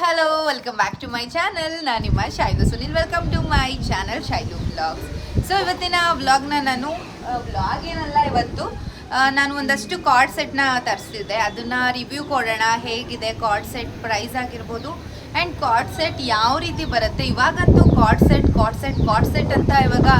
Hello welcome back to my channel ನಾನು ನಿಮ್ಮ Shailu Sunil. Welcome to my channel Shailu vlogs so ಇವತ್ತಿನ ವ್ಲಾಗ್ನ ನಾನು ವ್ಲಾಗ್ ಏನಲ್ಲ, ಇವತ್ತು ನಾನು ಒಂದಷ್ಟು ಕಾರ್ಡ್ ಸೆಟ್ನ ತರಿಸಿದ್ದೆ. ಅದನ್ನು ರಿವ್ಯೂ ಕೊಡೋಣ, ಹೇಗಿದೆ ಕಾರ್ಡ್ ಸೆಟ್ ಪ್ರೈಸ್ ಆಗಿರ್ಬೋದು. ಆ್ಯಂಡ್ ಕಾರ್ಡ್ ಸೆಟ್ ಯಾವ ರೀತಿ ಬರುತ್ತೆ? ಇವಾಗಂತೂ card set card set card set ಅಂತ ಇವಾಗ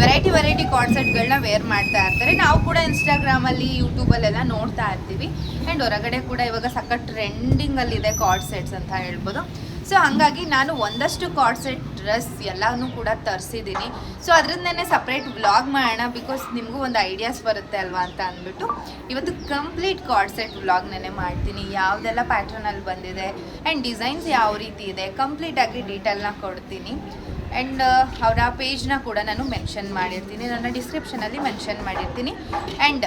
ವೆರೈಟಿ ವೆರೈಟಿ ಕಾರ್ಡ್ ಸೆಟ್ಗಳನ್ನ ವೇರ್ ಮಾಡ್ತಾ ಇರ್ತಾರೆ. ನಾವು ಕೂಡ ಇನ್ಸ್ಟಾಗ್ರಾಮಲ್ಲಿ ಯೂಟ್ಯೂಬಲ್ಲೆಲ್ಲ ನೋಡ್ತಾ ಇರ್ತೀವಿ. ಆ್ಯಂಡ್ ಹೊರಗಡೆ ಕೂಡ ಇವಾಗ ಸಖತ್ ಟ್ರೆಂಡಿಂಗಲ್ಲಿದೆ ಕಾರ್ಡ್ ಸೆಟ್ಸ್ ಅಂತ ಹೇಳ್ಬೋದು. ಸೊ ಹಾಗಾಗಿ ನಾನು ಒಂದಷ್ಟು ಕಾರ್ಡ್ ಸೆಟ್ ಡ್ರೆಸ್ ಎಲ್ಲನೂ ಕೂಡ ತರಿಸಿದ್ದೀನಿ. ಸೊ ಅದರಿಂದನೇ ಸಪ್ರೇಟ್ ವ್ಲಾಗ್ ಮಾಡೋಣ ಬಿಕಾಸ್ ನಿಮಗೂ ಒಂದು ಐಡಿಯಾಸ್ ಬರುತ್ತೆ ಅಲ್ವಾ ಅಂತ ಅಂದ್ಬಿಟ್ಟು. ಇವತ್ತು ಕಂಪ್ಲೀಟ್ ಕಾರ್ಡ್ ಸೆಟ್ ವ್ಲಾಗ್ನೇ ಮಾಡ್ತೀನಿ. ಯಾವುದೆಲ್ಲ ಪ್ಯಾಟ್ರನಲ್ಲಿ ಬಂದಿದೆ ಆ್ಯಂಡ್ ಡಿಸೈನ್ಸ್ ಯಾವ ರೀತಿ ಇದೆ ಕಂಪ್ಲೀಟಾಗಿ ಡೀಟೇಲ್ನ ಕೊಡ್ತೀನಿ. ಆ್ಯಂಡ್ ಅವರ ಪೇಜ್ನ ಕೂಡ ನಾನು ಮೆನ್ಷನ್ ಮಾಡಿರ್ತೀನಿ. ನನ್ನ ಡಿಸ್ಕ್ರಿಪ್ಷನಲ್ಲಿ ಮೆನ್ಷನ್ ಮಾಡಿರ್ತೀನಿ. ಆ್ಯಂಡ್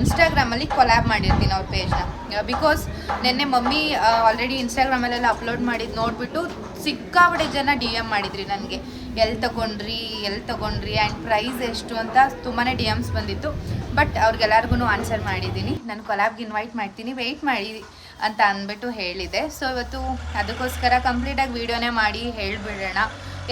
ಇನ್ಸ್ಟಾಗ್ರಾಮಲ್ಲಿ ಕೊಲ್ಯಾಬ್ ಮಾಡಿರ್ತೀನಿ ಅವ್ರ ಪೇಜ್ನ ಬಿಕಾಸ್ ನಿನ್ನೆ ಮಮ್ಮಿ ಆಲ್ರೆಡಿ ಇನ್ಸ್ಟಾಗ್ರಾಮಲ್ಲೆಲ್ಲ ಅಪ್ಲೋಡ್ ಮಾಡಿದ್ದು ನೋಡಿಬಿಟ್ಟು ಸಿಕ್ಕಾಬಡೆ ಜನ ಡಿ ಎಂ ಮಾಡಿದ್ರಿ ನನಗೆ. ಎಲ್ಲಿ ತಗೊಂಡ್ರಿ ಎಲ್ಲಿ ತಗೊಂಡ್ರಿ ಆ್ಯಂಡ್ ಪ್ರೈಸ್ ಎಷ್ಟು ಅಂತ ತುಂಬಾ ಡಿ ಎಮ್ಸ್ ಬಂದಿತ್ತು. ಬಟ್ ಅವ್ರಿಗೆಲ್ಲರಿಗೂ ಆನ್ಸರ್ ಮಾಡಿದ್ದೀನಿ. ನಾನು ಕೊಲ್ಯಾಬ್ಗೆ ಇನ್ವೈಟ್ ಮಾಡ್ತೀನಿ ವೆಯ್ಟ್ ಮಾಡಿ ಅಂತ ಅಂದ್ಬಿಟ್ಟು ಹೇಳಿದೆ. ಸೊ ಇವತ್ತು ಅದಕ್ಕೋಸ್ಕರ ಕಂಪ್ಲೀಟಾಗಿ ವೀಡಿಯೋನೇ ಮಾಡಿ ಹೇಳಿಬಿಡೋಣ.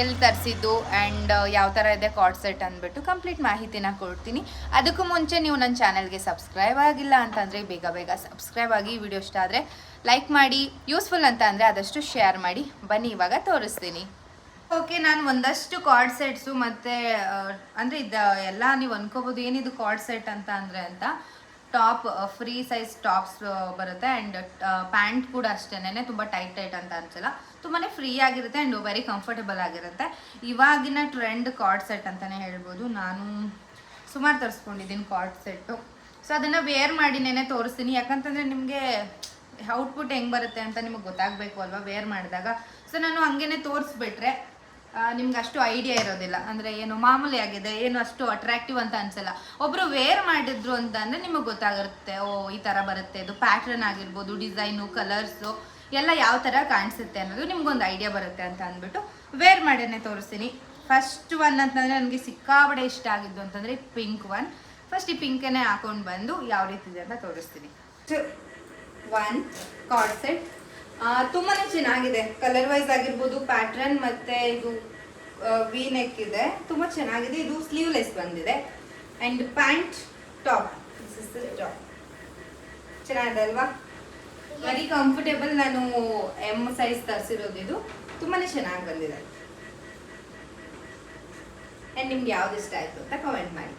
ಎಲ್ಲಿ ತರಿಸಿದ್ದು ಆ್ಯಂಡ್ ಯಾವ ಥರ ಇದೆ ಕಾರ್ಡ್ ಸೆಟ್ ಅಂದ್ಬಿಟ್ಟು ಕಂಪ್ಲೀಟ್ ಮಾಹಿತಿನ ಕೊಡ್ತೀನಿ. ಅದಕ್ಕೂ ಮುಂಚೆ ನೀವು ನನ್ನ ಚಾನಲ್ಗೆ ಸಬ್ಸ್ಕ್ರೈಬ್ ಆಗಿಲ್ಲ ಅಂತಂದರೆ ಬೇಗ ಬೇಗ ಸಬ್ಸ್ಕ್ರೈಬ್ ಆಗಿ ವಿಡಿಯೋ ಇಷ್ಟ ಆದರೆ ಲೈಕ್ ಮಾಡಿ ಯೂಸ್ಫುಲ್ ಅಂತ ಅಂದರೆ ಆದಷ್ಟು ಶೇರ್ ಮಾಡಿ. ಬನ್ನಿ, ಇವಾಗ ತೋರಿಸ್ತೀನಿ. ಓಕೆ ನಾನು ಒಂದಷ್ಟು ಕಾರ್ಡ್ ಸೆಟ್ಸು ಮತ್ತು ಅಂದರೆ ಇದು ಎಲ್ಲ ನೀವು ಅನ್ಕೋಬೋದು ಏನಿದು ಕಾರ್ಡ್ ಸೆಟ್ ಅಂತ ಅಂದರೆ ಅಂತ ಟಾಪ್ ಫ್ರೀ ಸೈಜ್ ಟಾಪ್ಸ್ ಬರುತ್ತೆ ಆ್ಯಂಡ್ ಪ್ಯಾಂಟ್ ಕೂಡ ಅಷ್ಟೇ ತುಂಬ ಟೈಟ್ ಟೈಟ್ ಅಂತ ಅನ್ಸಲ್ಲ. ತುಂಬಾ ಫ್ರೀ ಆಗಿರುತ್ತೆ ಆ್ಯಂಡ್ ವೆರಿ ಕಂಫರ್ಟಬಲ್ ಆಗಿರುತ್ತೆ. ಇವಾಗಿನ ಟ್ರೆಂಡ್ ಕಾರ್ಡ್ ಸೆಟ್ ಅಂತಲೇ ಹೇಳ್ಬೋದು. ನಾನು ಸುಮಾರು ತರಿಸ್ಕೊಂಡಿದ್ದೀನಿ ಕಾರ್ಡ್ ಸೆಟ್ಟು ಸೊ ಅದನ್ನು ವೇರ್ ಮಾಡಿನೇ ತೋರಿಸ್ತೀನಿ. ಯಾಕಂತಂದರೆ ನಿಮಗೆ ಔಟ್ಪುಟ್ ಹೆಂಗೆ ಬರುತ್ತೆ ಅಂತ ನಿಮಗೆ ಗೊತ್ತಾಗಬೇಕು ಅಲ್ವಾ ವೇರ್ ಮಾಡಿದಾಗ. ಸೊ ನಾನು ಹಂಗೇನೆ ತೋರಿಸ್ಬಿಟ್ರೆ ನಿಮ್ಗೆ ಅಷ್ಟು ಐಡಿಯಾ ಇರೋದಿಲ್ಲ. ಅಂದರೆ ಏನು ಮಾಮೂಲಿ ಆಗಿದೆ, ಏನು ಅಷ್ಟು ಅಟ್ರಾಕ್ಟಿವ್ ಅಂತ ಅನಿಸಲ್ಲ. ಒಬ್ಬರು ವೇರ್ ಮಾಡಿದ್ರು ಅಂತ ಅಂದರೆ ನಿಮಗೆ ಗೊತ್ತಾಗಿರುತ್ತೆ ಓ, ಈ ಥರ ಬರುತ್ತೆ. ಇದು ಪ್ಯಾಟ್ರನ್ ಆಗಿರ್ಬೋದು ಡಿಸೈನು ಕಲರ್ಸು ಎಲ್ಲ ಯಾವ ಥರ ಕಾಣಿಸುತ್ತೆ ಅನ್ನೋದು ನಿಮ್ಗೊಂದು ಐಡಿಯಾ ಬರುತ್ತೆ ಅಂತ ಅಂದ್ಬಿಟ್ಟು ವೇರ್ ಮಾಡೇನೆ ತೋರಿಸ್ತೀನಿ. ಫಸ್ಟ್ ಒನ್ ಅಂತಂದರೆ ನನಗೆ ಸಿಕ್ಕಾಬಡೆ ಇಷ್ಟ ಆಗಿದ್ದು ಅಂತಂದರೆ ಪಿಂಕ್ ಒನ್ ಫಸ್ಟ್ ಈ ಪಿಂಕನ್ನೇ ಹಾಕೊಂಡು ಬಂದು ಯಾವ ರೀತಿ ಇದೆ ಅಂತ ತೋರಿಸ್ತೀನಿ. ಒನ್ ಕಾರ್ಡ್ ಸೆಟ್ ತುಂಬಾ ಚೆನ್ನಾಗಿದೆ. ಕಲರ್ ವೈಸ್ ಆಗಿರ್ಬೋದು ಪ್ಯಾಟ್ರನ್ ಮತ್ತೆ ಇದು ವಿ ನೆಕ್ ಇದೆ. ತುಂಬ ಚೆನ್ನಾಗಿದೆ. ಇದು ಸ್ಲೀವ್ಲೆಸ್ ಬಂದಿದೆ. ಆ್ಯಂಡ್ ಪ್ಯಾಂಟ್ ಟಾಪ್ ಟಾಪ್ ಚೆನ್ನಾಗಿದೆ ಅಲ್ವಾ? ವೆರಿ ಕಂಫರ್ಟೇಬಲ್ ನಾನು ಎಂ ಸೈಜ್ ತರಿಸಿರೋದು ಇದು. ತುಂಬಾ ಚೆನ್ನಾಗಿ ಬಂದಿದೆ. ಆ್ಯಂಡ್ ನಿಮ್ಗೆ ಯಾವ್ದು ಇಷ್ಟ ಆಯಿತು ಅಂತ ಕಮೆಂಟ್ ಮಾಡಿ.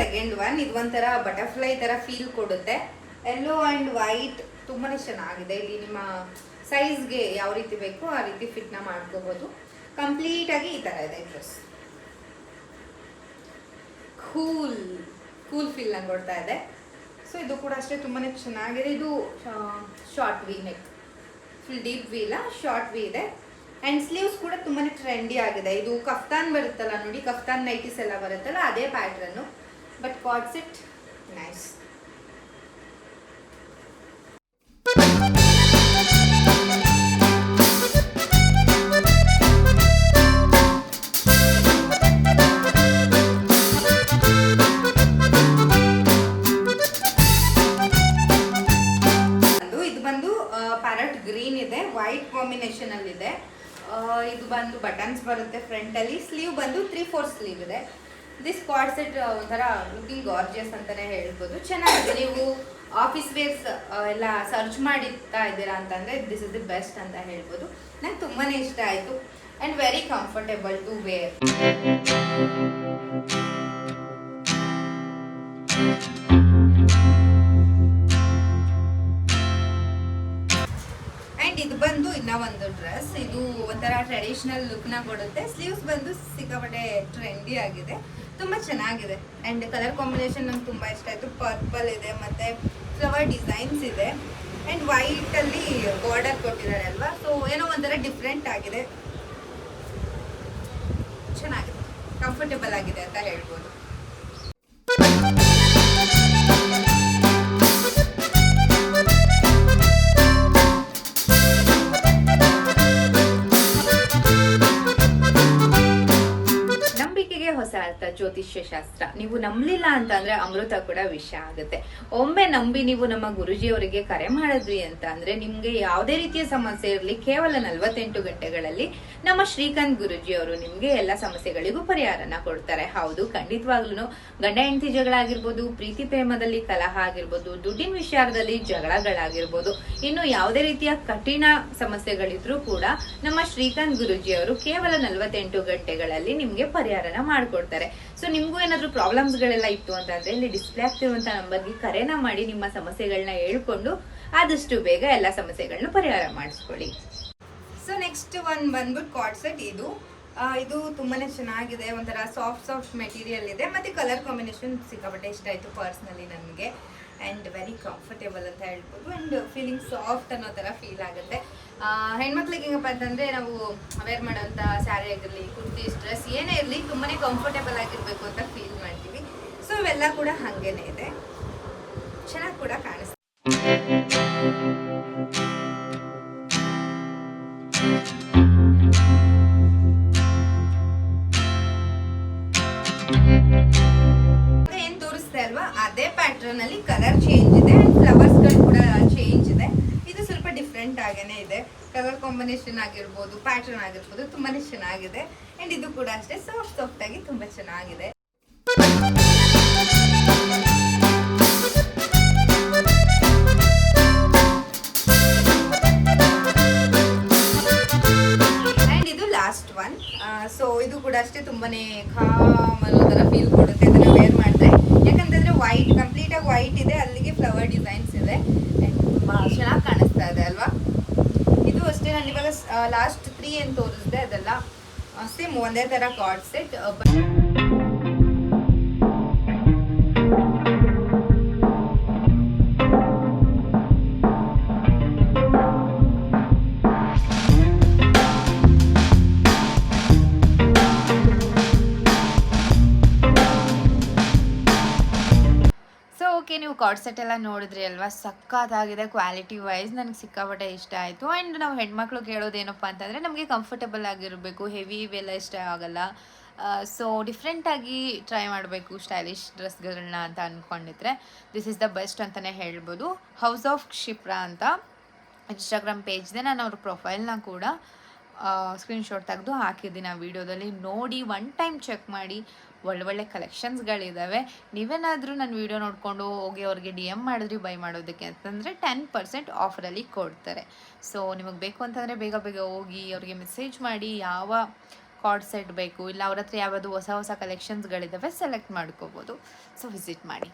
ಸೆಕೆಂಡ್ ಒನ್ ಇದು ಒಂಥರ ಬಟರ್ಫ್ಲೈ ತರ ಫೀಲ್ ಕೊಡುತ್ತೆ. ಎಲ್ಲೋ ಆ್ಯಂಡ್ ವೈಟ್ ತುಂಬಾನೇ ಚೆನ್ನಾಗಿದೆ. ಇಲ್ಲಿ ನಿಮ್ಮ ಸೈಜ್ಗೆ ಯಾವ ರೀತಿ ಬೇಕೋ ಆ ರೀತಿ ಫಿಟ್ನ ಮಾಡ್ಕೋಬೋದು. ಕಂಪ್ಲೀಟ್ ಆಗಿ ಈ ಥರ ಇದೆ ಡ್ರೆಸ್ ಕೂಲ್ ಕೂಲ್ ಫೀಲ್ ನಂಗೆ ಕೊಡ್ತಾ ಇದೆ. ಸೊ ಇದು ಕೂಡ ಅಷ್ಟೇ ತುಂಬಾ ಚೆನ್ನಾಗಿದೆ. ಇದು short V neck full deep V ಇಲ್ಲ ಶಾರ್ಟ್ ವಿ ಇದೆ. ಆ್ಯಂಡ್ ಸ್ಲೀವ್ಸ್ ಕೂಡ ತುಂಬಾ ಟ್ರೆಂಡಿ ಆಗಿದೆ. ಇದು ಕಫ್ತಾನ್ ಬರುತ್ತಲ್ಲ ನೋಡಿ, ಕಫ್ತಾನ್ ನೈಟೀಸ್ ಎಲ್ಲ ಬರುತ್ತಲ್ಲ, ಅದೇ pattern but cuts it nice ಇದು ಬಂದು ಬಟನ್ಸ್ ಬರುತ್ತೆ ಫ್ರಂಟ್ ಅಲ್ಲಿ. ಸ್ಲೀವ್ ಬಂದು ತ್ರೀ ಫೋರ್ ಸ್ಲೀವ್ ಇದೆ. ದಿಸ್ ಕ್ವಾಡ್ ಸೆಟ್ ಒಂಥರ ಲುಕಿಂಗ್ ಗಾರ್ಜಿಯಸ್ ಅಂತಾನೆ ಹೇಳ್ಬೋದು. ಚೆನ್ನಾಗಿದೆ. ನೀವು ಆಫೀಸ್ ವೇರ್ಸ್ ಎಲ್ಲ ಸರ್ಚ್ ಮಾಡಿರ್ತಾ ಇದ್ದೀರಾ ಅಂತಂದ್ರೆ ದಿಸ್ ಇಸ್ ದಿ ಬೆಸ್ಟ್ ಅಂತ ಹೇಳ್ಬೋದು. ನಂಗೆ ತುಂಬಾನೇ ಇಷ್ಟ ಆಯಿತು. And very comfortable to wear and ಇದು ಬಂದು ಇನ್ನೊಂದು ಡ್ರೆಸ್ ಒಂಥರ ಟ್ರೆಡಿಷನಲ್ ಲುಕ್ನ ಕೊಡುತ್ತೆ. ಸ್ಲೀವ್ಸ್ ಬಂದು ಸಿಕ್ಕಾಪಟ್ಟೆ ಟ್ರೆಂಡಿ ಆಗಿದೆ. ತುಂಬ ಚೆನ್ನಾಗಿದೆ. ಆ್ಯಂಡ್ ಕಲರ್ ಕಾಂಬಿನೇಷನ್ ನಂಗೆ ತುಂಬ ಇಷ್ಟ ಆಯಿತು. ಪರ್ಪಲ್ ಇದೆ, ಮತ್ತು ಫ್ಲವರ್ ಡಿಸೈನ್ಸ್ ಇದೆ. ಆ್ಯಂಡ್ ವೈಟಲ್ಲಿ ಬಾರ್ಡರ್ ಕೊಟ್ಟಿದ್ದಾರೆ ಅಲ್ವಾ? ಸೊ ಏನೋ ಒಂಥರ ಡಿಫ್ರೆಂಟ್ ಆಗಿದೆ. ಚೆನ್ನಾಗಿದೆ. ಕಂಫರ್ಟೇಬಲ್ ಆಗಿದೆ ಅಂತ ಹೇಳ್ಬೋದು. ಭಾರತ ಜ್ಯೋತಿಷ್ಯ ಶಾಸ್ತ್ರ ನೀವು ನಂಬಲಿಲ್ಲ ಅಂತಂದ್ರೆ ಅಮೃತ ಕೂಡ ವಿಷ ಆಗುತ್ತೆ. ಒಮ್ಮೆ ನಂಬಿ ನೀವು ನಮ್ಮ ಗುರುಜಿಯವರಿಗೆ ಕರೆ ಮಾಡಿದ್ವಿ ಅಂತ ಅಂದ್ರೆ ನಿಮ್ಗೆ ಯಾವುದೇ ರೀತಿಯ ಸಮಸ್ಯೆ ಇರಲಿ, ಕೇವಲ ನಲವತ್ತೆಂಟು ಗಂಟೆಗಳಲ್ಲಿ ನಮ್ಮ ಶ್ರೀಕಾಂತ್ ಗುರುಜಿ ಅವರು ನಿಮ್ಗೆ ಎಲ್ಲ ಸಮಸ್ಯೆಗಳಿಗೂ ಪರಿಹಾರನ ಕೊಡ್ತಾರೆ. ಹೌದು ಖಂಡಿತವಾಗ್ಲೂ ಗಂಡ ಹೆಂಡತಿ ಜಗಳ ಆಗಿರ್ಬೋದು ಪ್ರೀತಿ ಪ್ರೇಮದಲ್ಲಿ ಕಲಹ ಆಗಿರ್ಬೋದು, ದುಡ್ಡಿನ ವಿಚಾರದಲ್ಲಿ ಜಗಳಗಳಾಗಿರ್ಬೋದು, ಇನ್ನು ಯಾವುದೇ ರೀತಿಯ ಕಠಿಣ ಸಮಸ್ಯೆಗಳಿದ್ರೂ ಕೂಡ ನಮ್ಮ ಶ್ರೀಕಾಂತ್ ಗುರುಜಿ ಅವರು ಕೇವಲ ನಲವತ್ತೆಂಟು ಗಂಟೆಗಳಲ್ಲಿ ನಿಮ್ಗೆ ಪರಿಹಾರನ ಮಾಡ್ಕೊಡ್ತಾರೆ. ಸೊ ನಿಮ್ಗೂ ಏನಾದ್ರೂ ಪ್ರಾಬ್ಲಮ್ಸ್ ಗಳೆಲ್ಲ ಇತ್ತು ಅಂತಂದ್ರೆ ಇಲ್ಲಿ ಡಿಸ್ಪ್ಲೇ ಆಗ್ತಿರುವಂತ ನಂಬರ್ಗೆ ಕರೆನ ಮಾಡಿ ನಿಮ್ಮ ಸಮಸ್ಯೆಗಳನ್ನ ಹೇಳ್ಕೊಂಡು ಆದಷ್ಟು ಬೇಗ ಎಲ್ಲ ಸಮಸ್ಯೆಗಳನ್ನ ಪರಿಹಾರ ಮಾಡಿಸ್ಕೊಳ್ಳಿ. ಸೊ ನೆಕ್ಸ್ಟ್ ಒನ್ ಬಂದ್ಬಿಟ್ಟು ಕಾಟ್ಸೆಟ್ ಸೆಟ್ ಇದು. ಇದು ತುಂಬಾನೇ ಚೆನ್ನಾಗಿದೆ, ಒಂಥರ ಸಾಫ್ಟ್ ಸಾಫ್ಟ್ ಮೆಟೀರಿಯಲ್ ಇದೆ. ಮತ್ತೆ ಕಲರ್ ಕಾಂಬಿನೇಷನ್ ಸಿಕ್ಕಾಪಟ್ಟೆ ಇಷ್ಟ ಆಯಿತು ಪರ್ಸ್ನಲಿ ನನಗೆ. ಆ್ಯಂಡ್ ವೆರಿ ಕಂಫರ್ಟೇಬಲ್ ಅಂತ ಹೇಳ್ಬೋದು. ಆ್ಯಂಡ್ ಫೀಲಿಂಗ್ ಸಾಫ್ಟ್ ಅನ್ನೋ ಥರ ಫೀಲ್ ಆಗುತ್ತೆ. ಹೆಣ್ಮಕ್ಳಿಗೆ ಹೆಂಗಪ್ಪ ಅಂತಂದರೆ ನಾವು ವೇರ್ ಮಾಡೋಂಥ ಸ್ಯಾರಿ ಆಗಿರಲಿ ಕುರ್ತೀಸ್ ಡ್ರೆಸ್ ಏನೇ ಇರಲಿ ತುಂಬಾ ಕಂಫರ್ಟೇಬಲ್ ಆಗಿರಬೇಕು ಅಂತ ಫೀಲ್ ಮಾಡ್ತೀವಿ. ಸೊ ಇವೆಲ್ಲ ಕೂಡ ಹಾಗೇನೆ ಇದೆ. ಚೆನ್ನಾಗಿ ಕೂಡ ಕಾಣಿಸ್ತಾ ಅಲ್ವಾ ಅದೇ ಪ್ಯಾಟರ್ನ್ ಅಲ್ಲಿ ಕಲರ್ ಚೇಂಜ್ ಇದೆ ಅಂಡ್ ಫ್ಲವರ್ಸ್ಗಳು ಕೂಡ ಚೇಂಜ್ ಇದೆ. ಇದು ಸ್ವಲ್ಪ ಡಿಫ್ರೆಂಟ್ ಆಗೇನೆ ಇದೆ. ಕಲರ್ ಕಾಂಬಿನೇಷನ್ ಆಗಿರ್ಬೋದು ಪ್ಯಾಟರ್ನ್ ಆಗಿರ್ಬೋದು ತುಂಬಾನೇ ಚೆನ್ನಾಗಿದೆ. ಅಂಡ್ ಇದು ಕೂಡ ಅಷ್ಟೇ ಸಾಫ್ಟ್ ಸಾಫ್ಟ್ ಆಗಿ ತುಂಬಾ ಚೆನ್ನಾಗಿದೆ. ಲಾಸ್ಟ್ ತ್ರೀ ಏನು ತೋರಿಸಿದೆ ಅದೆಲ್ಲ ಸೇಮ್ ಒಂದೇ ಥರ ಕಾರ್ಡ್ ಸೆಟ್ ಓಕೆ, ನೀವು ಕಾರ್ಡ್ ಸೆಟ್ ಎಲ್ಲ ನೋಡಿದ್ರಿ ಅಲ್ವಾ? ಸಕ್ಕತ್ತಾಗಿದೆ ಕ್ವಾಲಿಟಿ ವೈಸ್ ನನಗೆ ಸಿಕ್ಕಾಪಟ್ಟೆ ಇಷ್ಟ ಆಯಿತು. ಆ್ಯಂಡ್ ನಾವು ಹೆಣ್ಮಕ್ಳು ಕೇಳೋದೇನಪ್ಪ ಅಂತಂದರೆ ನಮಗೆ ಕಂಫರ್ಟಬಲ್ ಆಗಿರಬೇಕು ಹೆವಿ ಇವೆಲ್ಲ ಇಷ್ಟ ಆಗೋಲ್ಲ. ಸೊ ಡಿಫ್ರೆಂಟಾಗಿ ಟ್ರೈ ಮಾಡಬೇಕು ಸ್ಟೈಲಿಶ್ ಡ್ರೆಸ್ಗಳನ್ನ ಅಂತ ಅಂದ್ಕೊಂಡಿದ್ರೆ ದಿಸ್ ಇಸ್ ದ ಬೆಸ್ಟ್ ಅಂತಲೇ ಹೇಳ್ಬೋದು. ಹೌಸ್ ಆಫ್ ಕ್ಷಿಪ್ರಾ ಅಂತ ಇನ್ಸ್ಟಾಗ್ರಾಮ್ ಪೇಜ್ದೆ ನಾನು ಅವ್ರ ಪ್ರೊಫೈಲ್ನ ಕೂಡ ಸ್ಕ್ರೀನ್ಶಾಟ್ ತೆಗೆದು ಹಾಕಿದ್ದೀನಿ ಆ ವಿಡಿಯೋದಲ್ಲಿ ನೋಡಿ ಒನ್ ಟೈಮ್ ಚೆಕ್ ಮಾಡಿ. ಒಳ್ಳೊಳ್ಳೆ ಕಲೆಕ್ಷನ್ಸ್ಗಳಿದ್ದಾವೆ ನೀವೇನಾದರೂ ನನ್ನ ವಿಡಿಯೋ ನೋಡಿಕೊಂಡು ಹೋಗಿ ಅವ್ರಿಗೆ ಡಿ ಎಂ ಮಾಡಿದ್ರಿ ಬೈ ಮಾಡೋದಕ್ಕೆ ಅಂತಂದರೆ ಟೆನ್ ಪರ್ಸೆಂಟ್ ಆಫರಲ್ಲಿ ಕೊಡ್ತಾರೆ. ಸೊ ನಿಮಗೆ ಬೇಕು ಅಂತಂದರೆ ಬೇಗ ಬೇಗ ಹೋಗಿ ಅವ್ರಿಗೆ ಮೆಸೇಜ್ ಮಾಡಿ ಯಾವ ಕಾರ್ಡ್ ಸೆಟ್ ಬೇಕು, ಇಲ್ಲ ಅವ್ರ ಹತ್ರ ಯಾವುದು ಹೊಸ ಹೊಸ ಕಲೆಕ್ಷನ್ಸ್ಗಳಿದ್ದಾವೆ ಸೆಲೆಕ್ಟ್ ಮಾಡ್ಕೋಬೋದು. ಸೊ ವಿಸಿಟ್ ಮಾಡಿ.